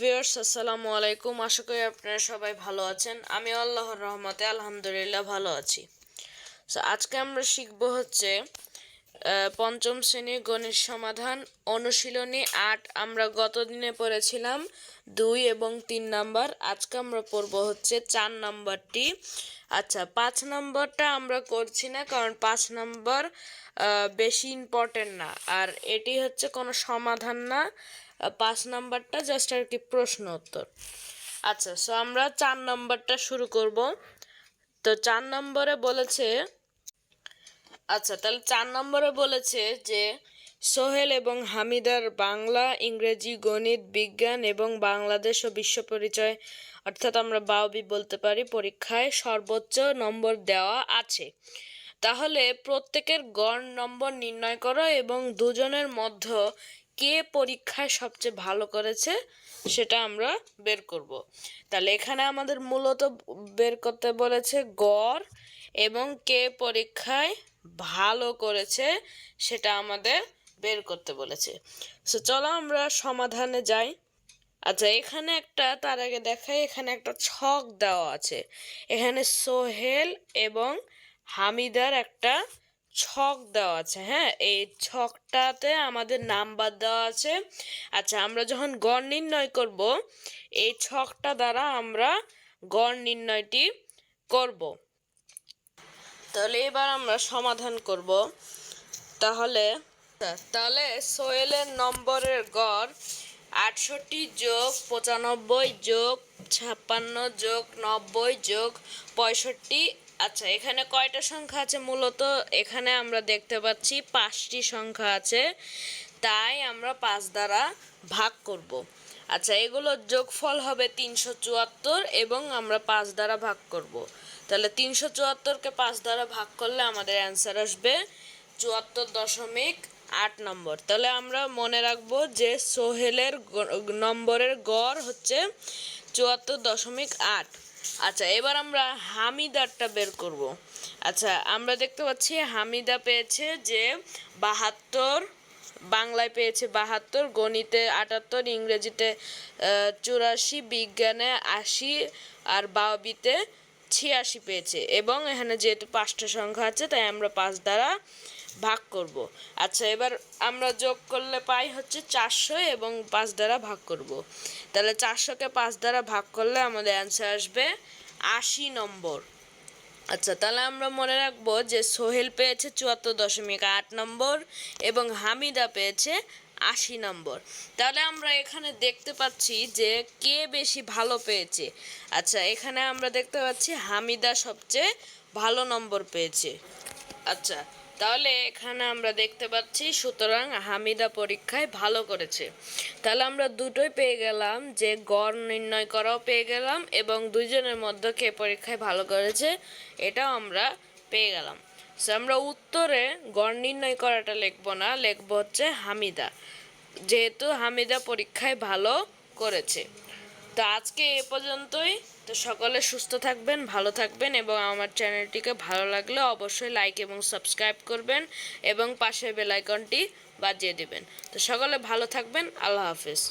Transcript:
Viewers, আসসালামু আলাইকুম। আশা করি আপনারা সবাই ভালো আছেন। আমি আল্লাহর রহমতে আলহামদুলিল্লাহ ভালো আছি। সো আজকে আমরা শিখব হচ্ছে পঞ্চম শ্রেণির গণিত সমাধান, অনুশীলনী আট। আমরা গত দিনে পড়েছিলাম দুই এবং তিন নাম্বার। আজকে আমরা পড়ব হচ্ছে চার নাম্বারটি। আচ্ছা পাঁচ নাম্বারটা আমরা করছি না, কারণ পাঁচ নাম্বার বেশি ইম্পর্টেন্ট না। আর এটি হচ্ছে কোনো সমাধান না। পাঁচ নাম্বারটা জাস্ট আর কি প্রশ্ন উত্তর। আচ্ছা সো আমরা চার নাম্বারটা শুরু করব। তো চার নম্বরে বলেছে আচ্ছা তাহলে চার নম্বরে বলেছে যে, সোহেল এবং হামিদার বাংলা, ইংরেজি, গণিত, বিজ্ঞান এবং বাংলাদেশ ও বিশ্ব পরিচয়, অর্থাৎ আমরা বাউবি বলতে পারি, পরীক্ষায় সর্বোচ্চ নম্বর দেওয়া আছে। তাহলে প্রত্যেকের গড় নম্বর নির্ণয় করো এবং দুজনের মধ্যে কে পরীক্ষায় সবচেয়ে ভালো করেছে সেটা আমরা বের করব। তাহলে এখানে আমাদের মূলত বের করতে বলেছে গড় এবং কে পরীক্ষায় ভালো করেছে সেটা আমাদের বের করতে বলেছে। সো চলো আমরা সমাধানে যাই। আচ্ছা এখানে একটা, তার আগে দেখাই, এখানে একটা ছক দেওয়া আছে। এখানে সোহেল এবং হামিদার একটা ছক দেওয়া আছে হ্যাঁ? এই ছকটাতে আমাদের নাম্বার দেওয়া আছে। আচ্ছা আমরা যখন গড় নির্ণয় করব, এই ছকটা দ্বারা আমরা গড় নির্ণয়টি করব। তাহলে এবার আমরা সমাধান করব। তাহলে তাহলে সোহেলের নম্বরের গড় আটষট্টি যোগ পঁচানব্বই যোগ ছাপ্পান্ন যোগ নব্বই যোগ পঁয়ষট্টি আচ্ছা এখানে কয়টা সংখ্যা আছে? মূলত এখানে আমরা দেখতে পাচ্ছি পাঁচটি সংখ্যা আছে। তাই আমরা পাঁচ দ্বারা ভাগ করব। আচ্ছা এগুলোর যোগফল হবে তিনশো চুয়াত্তর এবং আমরা পাঁচ দ্বারা ভাগ করব। তাহলে তিনশো চুয়াত্তরকে পাঁচ দ্বারা ভাগ করলে আমাদের অ্যান্সার আসবে চুয়াত্তর দশমিক আট নম্বর। তাহলে আমরা মনে রাখব যে সোহেলের নম্বরের গড় হচ্ছে চুয়াত্তর দশমিক আট। আচ্ছা এবার আমরা হামিদারটা বের করব। আচ্ছা আমরা দেখতে পাচ্ছি হামিদা পেয়েছে যে বাহাত্তর, বাংলায় পেয়েছে বাহাত্তর, গণিতে আটাত্তর, ইংরেজিতে চুরাশি, বিজ্ঞানে আশি আর বাবিতে ছিয়াশি পেয়েছে। এবং এখানে যেহেতু পাঁচটা সংখ্যা আছে, তাই আমরা পাঁচ দ্বারা ভাগ করব। আচ্ছা এবার আমরা যোগ করলে পাই হচ্ছে চারশো এবং পাঁচ দ্বারা ভাগ করব। তাহলে চারশোকে পাঁচ দ্বারা ভাগ করলে আমাদের অ্যান্সার আসবে আশি নম্বর। আচ্ছা তাহলে আমরা মনে রাখব যে সোহেল পেয়েছে চুয়াত্তর দশমিক আট নম্বর এবং হামিদা পেয়েছে আশি নম্বর। তাহলে আমরা এখানে দেখতে পাচ্ছি যে কে বেশি ভালো পেয়েছে। আচ্ছা এখানে আমরা দেখতে পাচ্ছি হামিদা সবচেয়ে ভালো নম্বর পেয়েছে। আচ্ছা তাহলে এখানে আমরা দেখতে পাচ্ছি, সুতরাং হামিদা পরীক্ষায় ভালো করেছে। তাহলে আমরা দুটোই পেয়ে গেলাম যে গড় নির্ণয় করাও পেয়ে গেলাম এবং দুইজনের মধ্যে কে পরীক্ষায় ভালো করেছে এটাও আমরা পেয়ে গেলাম। সো আমরা উত্তরে গড় নির্ণয় করাটা লিখব না, লিখব হচ্ছে হামিদা। যেহেতু হামিদা পরীক্ষায় ভালো করেছে। তো আজকে এ পর্যন্তই। তো সকলে সুস্থ থাকবেন, ভালো থাকবেন এবং আমার চ্যানেলটিকে ভালো লাগলে অবশ্যই লাইক এবং সাবস্ক্রাইব করবেন এবং পাশের বেলাইকনটি বাজিয়ে দেবেন। তো সকলে ভালো থাকবেন, আল্লাহ হাফিজ।